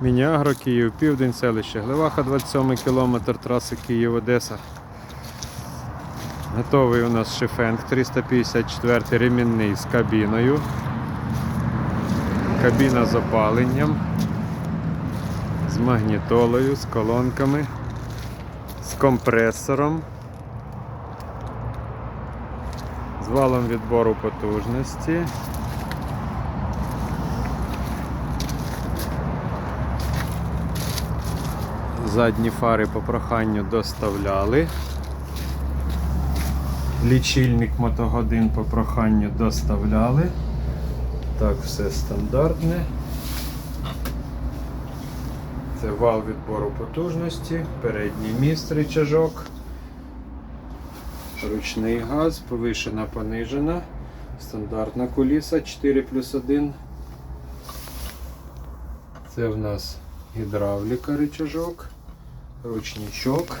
Мініагро, Київ, Південь, селище Гливаха, 27 кілометр траси Київ-Одеса. Готовий у нас шифенг 354 ремінний з кабіною. Кабіна з опаленням, з магнітолою, з колонками, з компресором, з валом відбору потужності. Задні фари по проханню доставляли. Лічильник мотогодин по проханню доставляли. Так, все стандартне. Це вал відбору потужності, передній міст рычажок, ручний газ, повишена, понижена, стандартна куліса 4 плюс 1. Це в нас гідравліка рычажок, ручничок,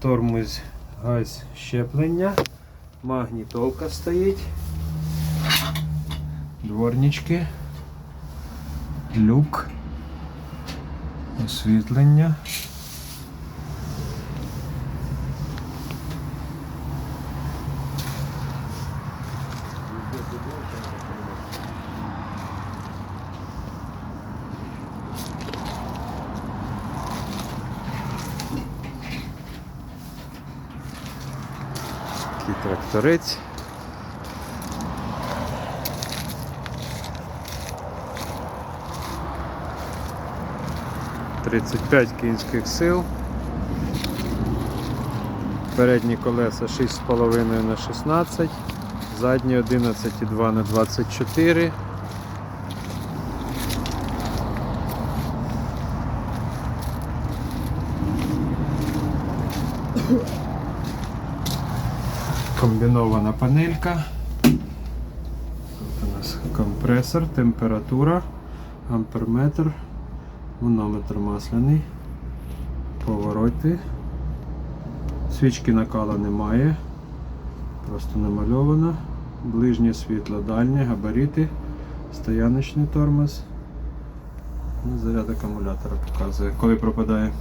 тормоз газ щеплення, магнітолка стоїть, дворнички, люк, освітлення. Такий тракторець. Тридцять п'ять кінських сил. Передні колеса 6,5 на 16, задні 11,2 на 24. Комбінована панелька. Тут у нас компресор, температура, амперметр, манометр масляний, повороти. Свічки накала немає, просто намальовано. Ближнє світло, дальнє, габарити, стояночний тормоз. Ну, Заряд акумулятора показує, коли пропадає.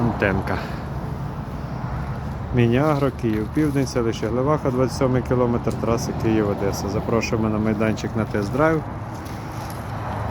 Антенка. Міні-Агро, Київ, Південь, селище Глеваха, 27 км траси Київ-Одеса. Запрошуємо на майданчик на тест-драйв.